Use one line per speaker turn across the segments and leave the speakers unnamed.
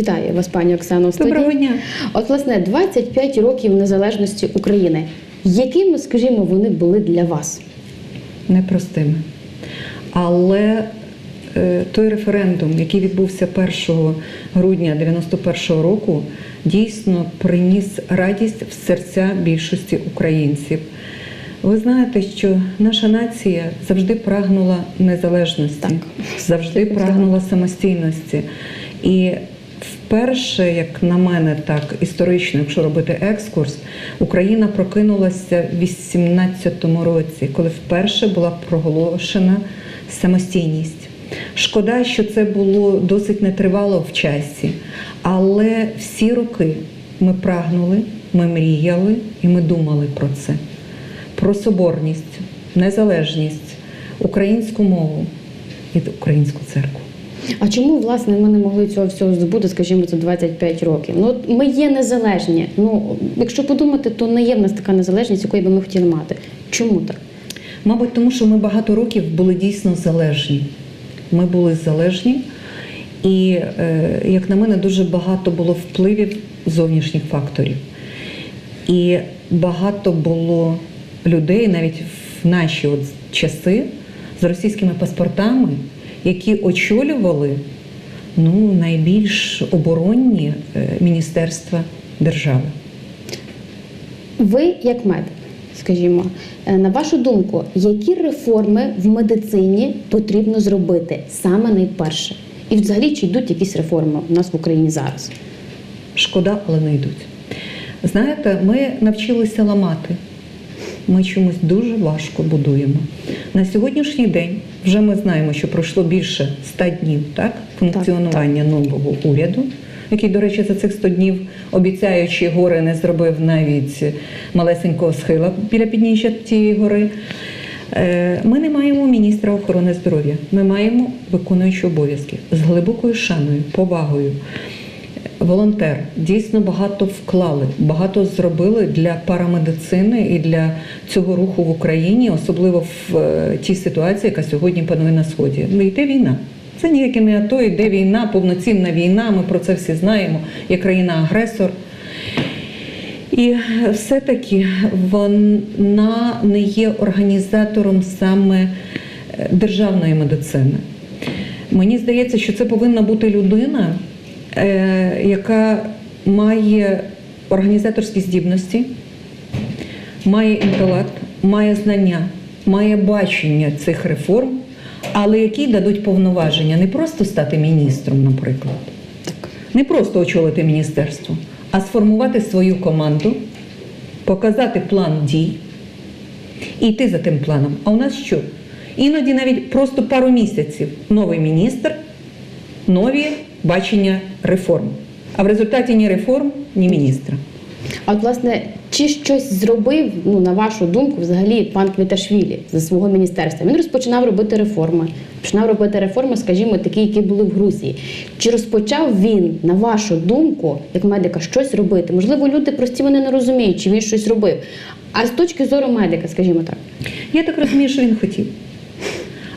Вітаю вас, пані Оксано. в студії.
Доброго дня.
От, власне, 25 років незалежності України. Якими, скажімо, вони були для вас?
непростими. Але е, той референдум, який відбувся 1 грудня 91-го року, дійсно приніс радість в серця більшості українців. Ви знаєте, що наша нація завжди прагнула незалежності,
Так.
завжди прагнула самостійності. І вперше, як на мене, так історично, якщо робити екскурс, Україна прокинулася в 18-му році, коли вперше була проголошена самостійність. Шкода, що це було досить нетривало в часі, але всі роки ми прагнули, ми мріяли і ми думали про це. Про соборність, незалежність, українську мову і українську церкву.
А чому, власне, ми не могли цього всього здобути, скажімо, за 25 років? Ну, ми є незалежні. Ну, якщо подумати, то не є в нас така незалежність, якої би ми хотіли мати. Чому так?
Мабуть, тому що ми багато років були дійсно залежні. Ми були залежні, і, е, як на мене, дуже багато було впливів зовнішніх факторів. І багато було людей, навіть в наші от часи, з російськими паспортами, які очолювали ну, найбільш оборонні е, міністерства держави.
Ви, як медик, скажімо, е, на вашу думку, які реформи в медицині потрібно зробити саме найперше? І взагалі чи йдуть якісь реформи у нас в Україні зараз?
Шкода, але не йдуть. Знаєте, ми навчилися ламати. Ми чомусь дуже важко будуємо. На сьогоднішній день вже ми знаємо, що пройшло більше 100 днів так, функціонування нового уряду, який, до речі, за цих 100 днів, обіцяючи гори, не зробив навіть малесенького схила біля підніжжя тієї гори. Е, Ми не маємо міністра охорони здоров'я. Ми маємо виконуючі обов'язки з глибокою шаною, повагою. Волонтер дійсно багато вклали, багато зробили для парамедицини і для цього руху в Україні, особливо в е, тій ситуації, яка сьогодні панує на сході. Ну йде війна. Це ніяке не АТО, йде війна, повноцінна війна. Ми про це всі знаємо. Є країна-агресор. І все-таки вона не є організатором саме е, державної медицини. Мені здається, що це повинна бути людина, яка має організаторські здібності, має інтелект, має знання, має бачення цих реформ, але які дадуть повноваження не просто стати міністром, наприклад, не просто очолити міністерство, а сформувати свою команду, показати план дій і йти за тим планом. А у нас що? Іноді навіть просто пару місяців новий міністр, нові бачення реформ. А в результаті ні реформ, ні міністра.
А от, власне, чи щось зробив, ну на вашу думку, взагалі пан Квіташвілі за свого міністерства? Він розпочинав робити реформи. Починав робити реформи, скажімо, такі, які були в Грузії. Чи розпочав він, на вашу думку, як медика, щось робити? Можливо, люди прості вони не розуміють, чи він щось робив. А з точки зору медика, скажімо так,
Я так розумію, що він хотів.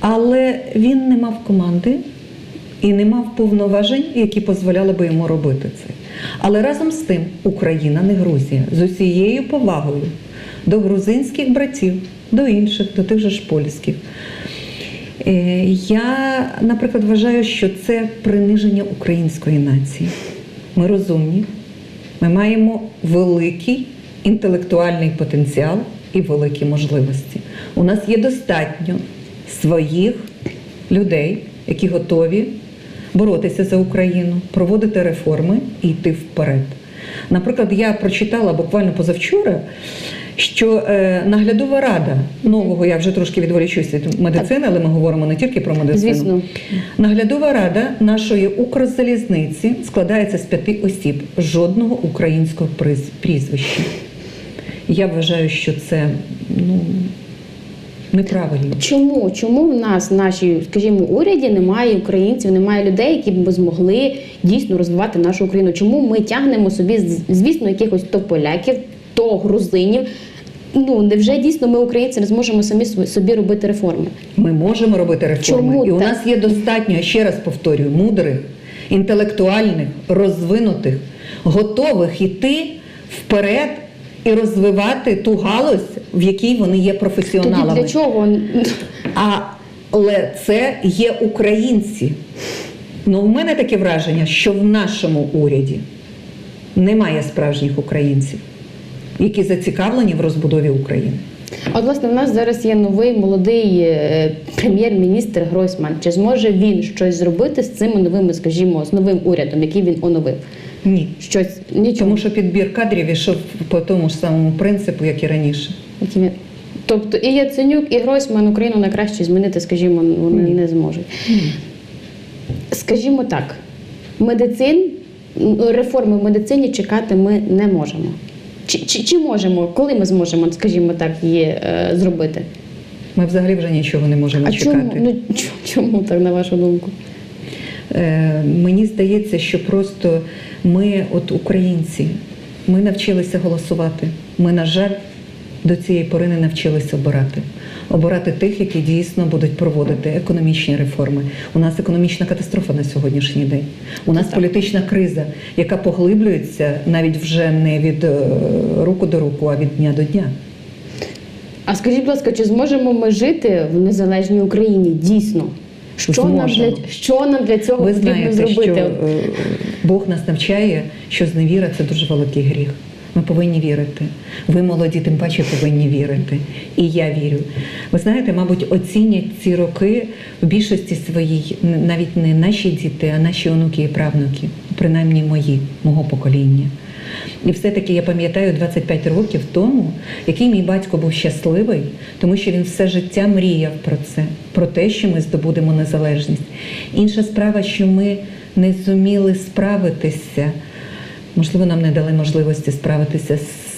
Але він не мав команди і не мав повноважень, які дозволяли би йому робити це. Але разом з тим Україна не Грузія з усією повагою до грузинських братів, до інших, до тих же ж польських. Е, Я, наприклад, вважаю, що це приниження української нації. Ми розумні, ми маємо великий інтелектуальний потенціал і великі можливості. У нас є достатньо своїх людей, які готові боротися за Україну, проводити реформи і йти вперед. Наприклад, я прочитала буквально позавчора, що е, наглядова рада нового, я вже трошки відволічусь від медицини, але ми говоримо не тільки про медицину.
Звісно.
Наглядова рада нашої Укрзалізниці складається з п'яти осіб, жодного українського прізвища. Я вважаю, що це ну, неправильно.
Чому? Чому в нас в нашій, скажімо, уряді немає українців, немає людей, які б змогли дійсно розвивати нашу Україну? Чому ми тягнемо собі, звісно, якихось то поляків, то грузинів? Ну невже дійсно ми, українці, не зможемо самі собі робити реформи?
Ми можемо робити реформи.
Чому
і у нас є достатньо, ще раз повторюю, мудрих, інтелектуальних, розвинутих, готових іти вперед і розвивати ту галузь, в якій вони є
Тоді
професіоналами.
для чого?
Але це є українці. Ну, в мене таке враження, що в нашому уряді немає справжніх українців, які зацікавлені в розбудові України.
От, власне, в нас зараз є новий молодий е, прем'єр-міністр Гройсман. Чи зможе він щось зробити з цими новими, скажімо, з новим урядом, який він оновив?
Ні.
Щось нічого.
Тому що підбір кадрів ішов по тому ж самому принципу, як і раніше.
Тобто і Яценюк, і Гройсман Україну на краще змінити, скажімо, вони
Ні.
не зможуть. Скажімо так, медицин, реформи в медицині чекати ми не можемо. Чи, чи, чи можемо? Коли ми зможемо, скажімо так, її е, зробити?
Ми взагалі вже нічого не можемо
А
чекати.
чому, ну, чому, чому так, на вашу думку?
Е, мені здається, що просто ми, от українці, ми навчилися голосувати. Ми, на жаль, до цієї пори не навчилися обирати. Обирати тих, які дійсно будуть проводити економічні реформи. У нас економічна катастрофа на сьогоднішній день. У нас
Так.
політична криза, яка поглиблюється навіть вже не від е, руку до руку, а від дня до дня.
А скажіть, будь ласка, чи зможемо ми жити в незалежній Україні дійсно? Що нам, для, що нам для цього
Ви
потрібно
знаєте,
зробити?
що е, Бог нас навчає, що зневіра це дуже великий гріх. Ми повинні вірити. Ви молоді, тим паче повинні вірити. І я вірю. Ви знаєте, мабуть, оцінять ці роки в більшості своїй навіть не наші діти, а наші онуки і правнуки, принаймні мої, мого покоління. І все-таки я пам'ятаю 25 років тому, який мій батько був щасливий, тому що він все життя мріяв про це, про те, що ми здобудемо незалежність. Інша справа, що ми не зуміли справитися, можливо, нам не дали можливості справитися з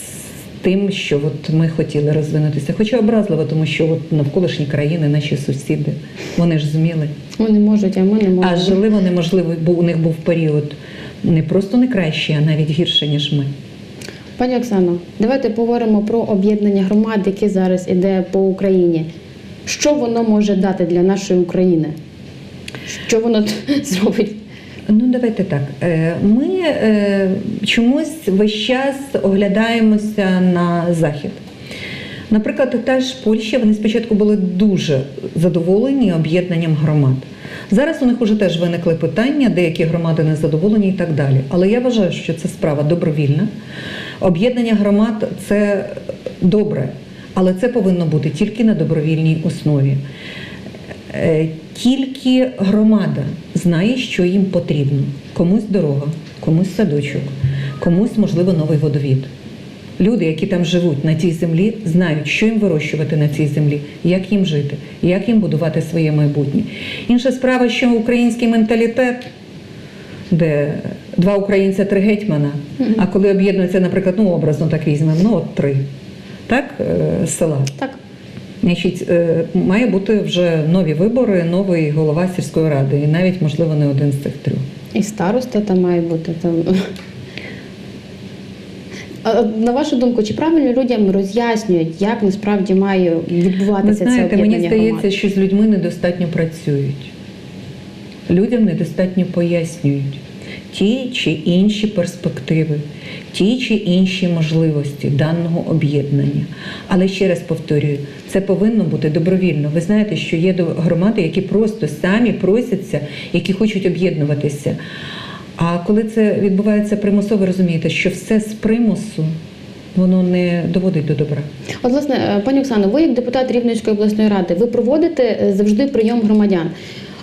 тим, що от ми хотіли розвинутися. Хоча образливо, тому що от навколишні країни, наші сусіди, вони ж зуміли.
Вони можуть, а ми не можемо.
А жили вони, можливо, бо у них був період не просто не кращий, а навіть гірше, ніж ми.
Пані Оксано, давайте поговоримо про об'єднання громад, яке зараз іде по Україні. Що воно може дати для нашої України? Що воно зробить?
Ну, давайте так. Е, Ми е, чомусь весь час оглядаємося на захід. Наприклад, та ж Польща, вони спочатку були дуже задоволені об'єднанням громад. Зараз у них уже теж виникли питання, деякі громади не задоволені і так далі. Але я вважаю, що це справа добровільна. Об'єднання громад це добре, але це повинно бути тільки на добровільній основі. Е, Тільки громада знає, що їм потрібно. Комусь дорога, комусь садочок, комусь, можливо, новий водовід. Люди, які там живуть на тій землі, знають, що їм вирощувати на цій землі, як їм жити, як їм будувати своє майбутнє. Інша справа, що український менталітет, де два українця, три гетьмана, а коли об'єднуються, наприклад, ну образно так візьмемо, ну от три, так, е, села.
Так.
Значить, е, має бути вже нові вибори, новий голова сільської ради, і навіть, можливо, не один з цих трьох.
І старости там має бути. Там. На вашу думку, чи правильно людям роз'яснюють, як насправді має
Ви
відбуватися
знаєте,
це
мені здається,
громад?
що з людьми недостатньо працюють. Людям недостатньо пояснюють ті чи інші перспективи, ті чи інші можливості даного об'єднання. Але ще раз повторюю, це повинно бути добровільно. Ви знаєте, що є громади, які просто самі просяться, які хочуть об'єднуватися. А коли це відбувається примусово, розумієте, що все з примусу воно не доводить до добра.
От, власне, е, пані Оксано, ви як депутат Рівненської обласної ради, ви проводите е, завжди прийом громадян.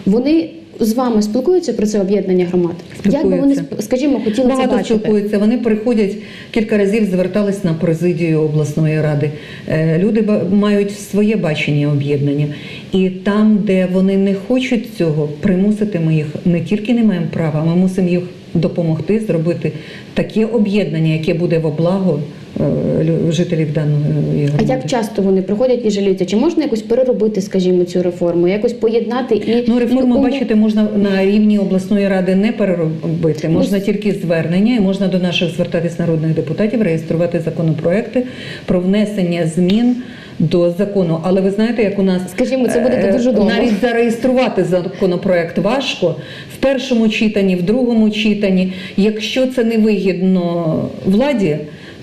Вони з вами спілкуються про це об'єднання громад? Як би вони, скажімо, хотіли це
Багато
бачити?
спілкуються. Вони приходять кілька разів, звертались на президію обласної ради. Е, Люди мають своє бачення об'єднання, і там, де вони не хочуть цього, примусити ми їх не тільки не маємо права, ми мусимо їх допомогти зробити таке об'єднання, яке буде во благо е, жителів даної
А як часто вони приходять і жаліються? Чи можна якось переробити, скажімо, цю реформу, якось поєднати і
Ну, реформу, бачите, можна на рівні обласної ради не переробити. Можна
Ну,
тільки звернення, і можна до наших звертатись народних депутатів, реєструвати законопроекти про внесення змін до закону. Але ви знаєте, як у нас
Скажімо, це буде
е,
дуже довго.
навіть зареєструвати законопроект важко в першому читанні, в другому читанні. Якщо це не вигідно владі.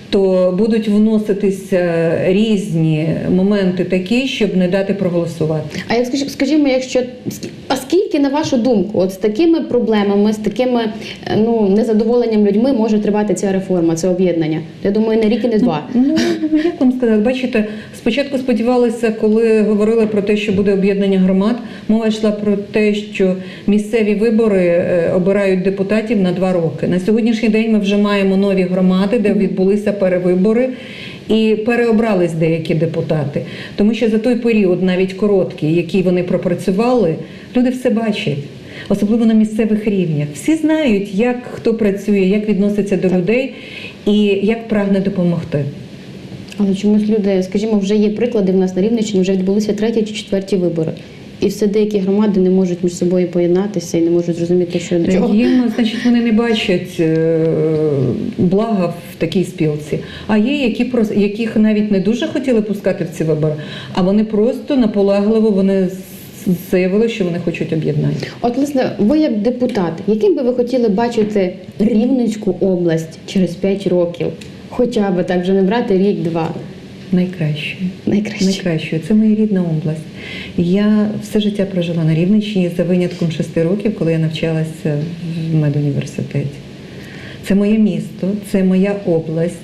То будуть вноситися різні моменти такі, щоб не дати проголосувати.
А як скажі- скажімо, якщо а скільки, на вашу думку, от з такими проблемами, з такими е, ну незадоволенням людьми може тривати ця реформа, це об'єднання? Я думаю, не рік і не два.
Ну як вам сказати, бачите, спочатку сподівалися, коли говорили про те, що буде об'єднання громад. Мова йшла про те, що місцеві вибори е, обирають депутатів на два роки. На сьогоднішній день ми вже маємо нові громади, де відбулися перевибори. І переобрались деякі депутати, тому що за той період, навіть короткий, який вони пропрацювали, люди все бачать, особливо на місцевих рівнях. Всі знають, як хто працює, як відноситься до людей і як прагне допомогти.
Але чомусь люди, скажімо, вже є приклади в нас на Рівненщині, вже відбулися треті чи четверті вибори. І все деякі громади не можуть між собою поєднатися і не можуть зрозуміти, що до чого.
Їм, значить, вони не бачать е, блага в такій спілці. А є, які яких навіть не дуже хотіли пускати в ці вибори, а вони просто наполегливо вони заявили, що вони хочуть об'єднання.
От, власне, ви як депутат, яким би ви хотіли бачити Рівненську область через 5 років? Хоча б так вже не брати рік-два.
Найкраще.
Найкраще.
Найкращою. Це моя рідна область. Я все життя прожила на Рівненщині за винятком шести років, коли я навчалася в медуніверситеті. Це моє місто, це моя область.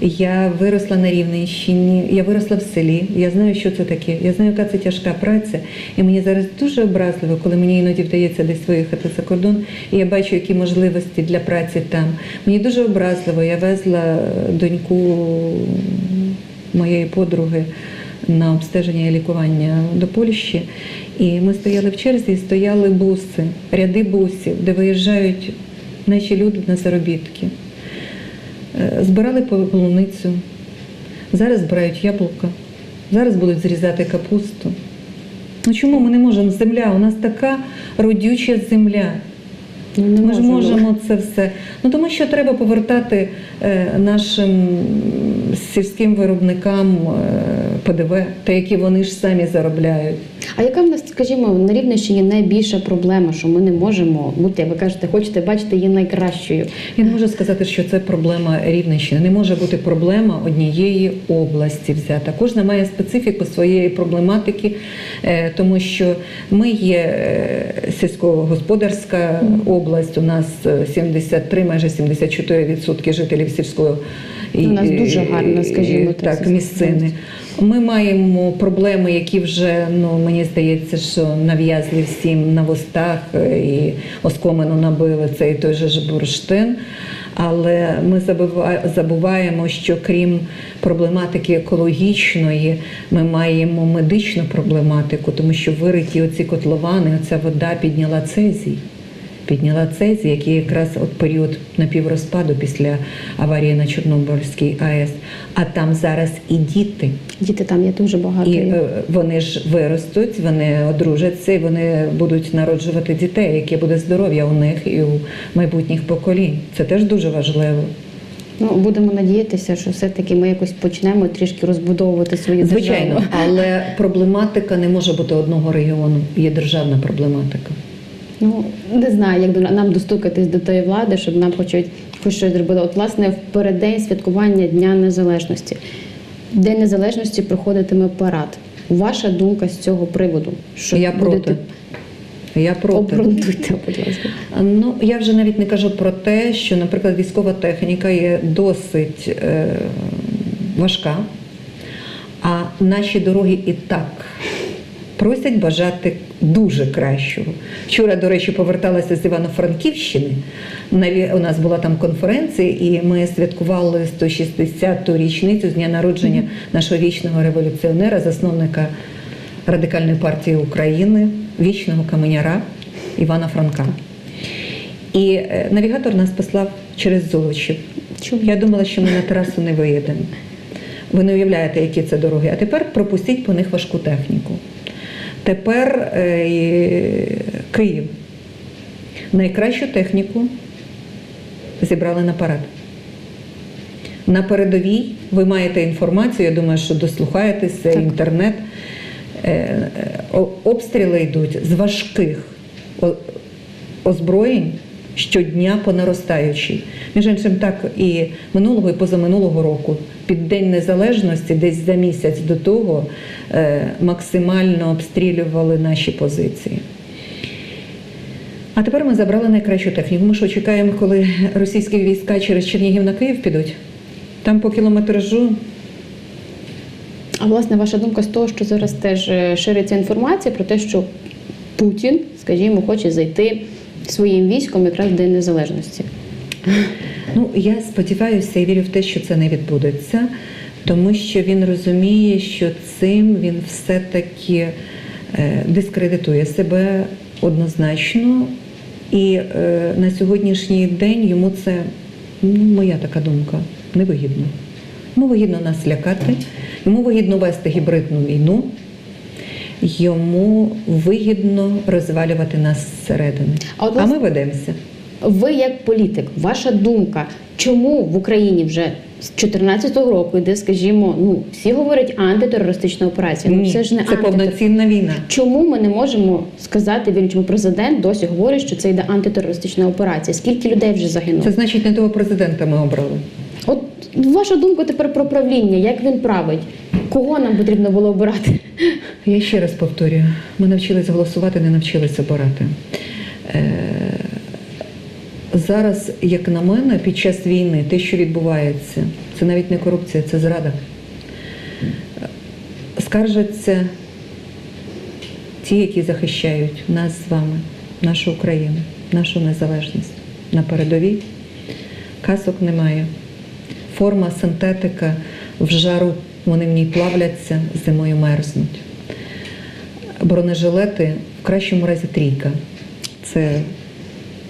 Я виросла на Рівненщині, я виросла в селі. Я знаю, що це таке. Я знаю, яка це тяжка праця. І мені зараз дуже образливо, коли мені іноді вдається десь виїхати за кордон, і я бачу, які можливості для праці там. Мені дуже образливо. Я везла доньку моєї подруги на обстеження і лікування до Польщі. І ми стояли в черзі, і стояли буси, ряди бусів, де виїжджають наші люди на заробітки. Е, Збирали полуницю, зараз збирають яблука, зараз будуть зрізати капусту. Ну чому ми не можемо? Земля, у нас така родюча земля.
Ну, не
Ми ж
можемо.
можемо це все. Ну тому що треба повертати е, нашим сільським виробникам е, ПДВ, те, які вони ж самі заробляють.
А яка в нас, скажімо, на Рівненщині найбільша проблема, що ми не можемо бути, як ви кажете, хочете бачити її найкращою?
Я не можу сказати, що це проблема Рівненщини. Не може бути проблема однієї області взята. Кожна має специфіку своєї проблематики, е, тому що ми є е, сільськогосподарська область. У нас е, 73, майже 74% жителів сільського
У нас дуже гарно, скажімо так,
місцини. Ми маємо проблеми, які вже ну мені здається, що нав'язли всім на вустах е, і оскомину набили цей той же ж бурштин. Але ми забуваємо, що крім проблематики екологічної, ми маємо медичну проблематику, тому що вириті оці котловани, оця вода підняла цезій. Підняла цезій, який якраз от період напіврозпаду після аварії на Чорнобильській АЕС. А там зараз і діти.
Діти там є дуже багато.
І е, вони ж виростуть, вони одружаться, і вони будуть народжувати дітей, яке буде здоров'я у них і у майбутніх поколінь. Це теж дуже важливо.
Ну будемо надіятися, що все-таки ми якось почнемо трішки розбудовувати свою
Звичайно, але проблематика не може бути одного регіону. Є державна проблематика.
Ну не знаю, як нам достукатись до тої влади, щоб нам хоч, хоч щось зробили. От власне в переддень святкування Дня Незалежності. День Незалежності проходитиме парад. Ваша думка з цього приводу? Що
Я проти.
будете-
Я проти.
Обґрунтуйте, будь ласка.
Ну, я вже навіть не кажу про те, що, наприклад, військова техніка є досить е, важка, а наші дороги і так просять бажати дуже кращого. Вчора, до речі, поверталася з Івано-Франківщини. Наві- У нас була там конференція, і ми святкували 160-ту річницю з дня народження нашого вічного революціонера, засновника Радикальної партії України, вічного каменяра Івана Франка. І е, навігатор нас послав через Золочів.
Чому?
Я думала, що ми на трасу не виїдемо. Ви не уявляєте, які це дороги. А тепер пропустіть по них важку техніку. Тепер е, Київ. Найкращу техніку зібрали на парад. На передовій ви маєте інформацію, я думаю, що дослухаєтеся, інтернет. Е, е, Обстріли йдуть з важких озброєнь щодня по наростаючій. Між іншим, так і минулого і позаминулого року, під День Незалежності, десь за місяць до того, е, максимально обстрілювали наші позиції. А тепер ми забрали найкращу техніку. Ми що чекаємо, коли російські війська через Чернігів на Київ підуть? Там по кілометражу
А власне, ваша думка з того, що зараз теж е, шириться інформація про те, що Путін, скажімо, хоче зайти своїм військом якраз в День Незалежності.
Ну, я сподіваюся і вірю в те, що це не відбудеться, тому що він розуміє, що цим він все-таки е, дискредитує себе однозначно. І е, на сьогоднішній день йому це, ну, моя така думка, невигідно. Йому вигідно нас лякати, йому вигідно вести гібридну війну, йому вигідно розвалювати нас зсередини.
А от,
а ми ведемося.
Ви як політик, ваша думка, чому в Україні вже з 2014 року йде, скажімо, ну всі говорять антитерористична операція. Ну це ж не
це
антитер-
повноцінна війна.
Чому ми не можемо сказати, він чому президент досі говорить, що це йде антитерористична операція? Скільки людей вже загинуло?
Це значить, не того президента ми обрали.
Ваша думка тепер про правління, як він править? Кого нам потрібно було обирати?
Я ще раз повторюю: ми навчились голосувати, не навчились обирати. Е, зараз, як на мене, під час війни те, що відбувається, це навіть не корупція, це зрада. Скаржаться ті, які захищають нас з вами, нашу Україну, нашу незалежність на передовій. Касок немає. Форма синтетика в жару, вони в ній плавляться, зимою мерзнуть. Бронежилети в кращому разі трійка. Це,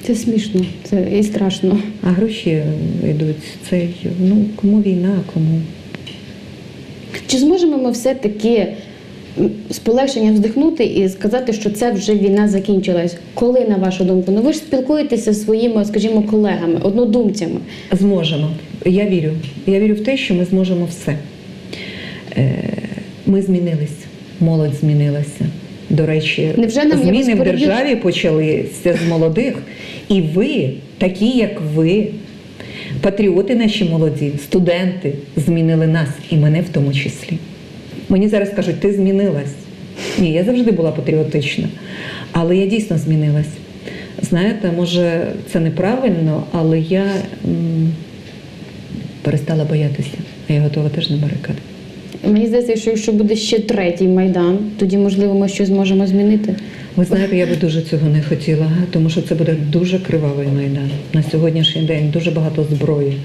Це смішно, це і страшно.
а гроші йдуть. Це ну кому війна, а кому.
Чи зможемо ми все-таки з полегшенням вздихнути і сказати, що це вже війна закінчилась? Коли, на вашу думку? Ну ви ж спілкуєтеся зі своїми, скажімо, колегами, однодумцями.
Зможемо. Я вірю. Я вірю в те, що ми зможемо все. Е, Ми змінились, молодь змінилася. До речі,
Невже нам
зміни в державі почалися з молодих. І ви, такі як ви, патріоти наші молоді, студенти, змінили нас і мене в тому числі. Мені зараз кажуть, ти змінилась. Ні, я завжди була патріотична, але я дійсно змінилась. Знаєте, може, це неправильно, але я м, перестала боятися. А я готова теж на барикади.
Мені здається, що якщо буде ще третій майдан, тоді можливо ми щось зможемо змінити.
Ви знаєте, я би дуже цього не хотіла, тому що це буде дуже кривавий майдан. На сьогоднішній день дуже багато зброї.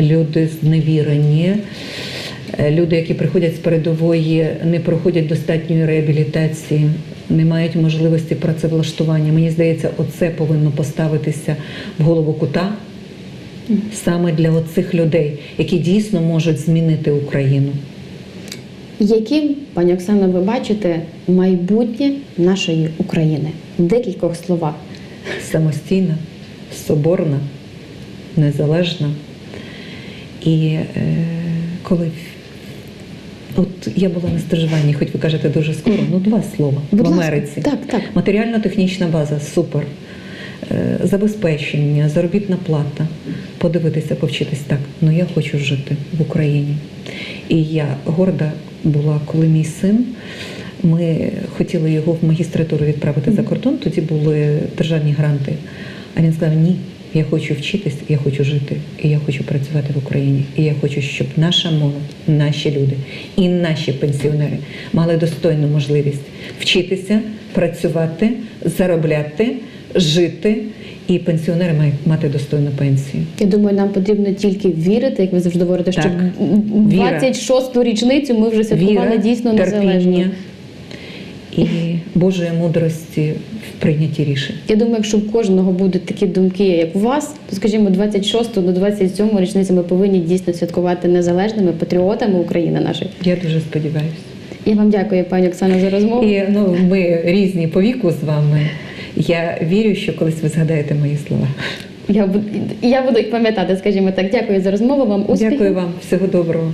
Люди зневірені. Е, Люди, які приходять з передової, не проходять достатньої реабілітації, не мають можливості працевлаштування. Мені здається, оце повинно поставитися в голову кута саме для оцих людей, які дійсно можуть змінити Україну.
Яким, пані Оксано, ви бачите майбутнє нашої України? В декількох словах.
самостійна, соборна, незалежна. І е, коли от я була на стажуванні, хоч ви кажете дуже скоро, ну два слова
Будь
в. Америці.
Так, так.
Матеріально-технічна база супер. Е, Забезпечення, заробітна плата. Подивитися, повчитись так. Ну я хочу жити в Україні. І я горда була, коли мій син. Ми хотіли його в магістратуру відправити за кордон, тоді були державні гранти. А він сказав: ні, я хочу вчитись, я хочу жити, і я хочу працювати в Україні. І я хочу, щоб наша молодь, наші люди і наші пенсіонери мали достойну можливість вчитися, працювати, заробляти, жити. І пенсіонери мають мати достойну пенсію.
Я думаю, нам потрібно тільки вірити, як ви завжди говорите, що
Так. Віра.
26-ту річницю ми вже святкували
Віра,
дійсно незалежно.
І Божої мудрості в прийнятті рішень.
Я думаю, якщо в кожного будуть такі думки, як у вас, то скажімо, 26 до 27 річниці ми повинні дійсно святкувати незалежними патріотами України нашої.
Я дуже сподіваюся.
Я вам дякую, пані Оксано, за розмову.
І ну, ми різні по віку з вами. Я вірю, що колись ви згадаєте мої слова.
Я буду, я буду їх пам'ятати, скажімо так. Дякую за розмову. Вам успіхів.
Дякую вам, всього доброго.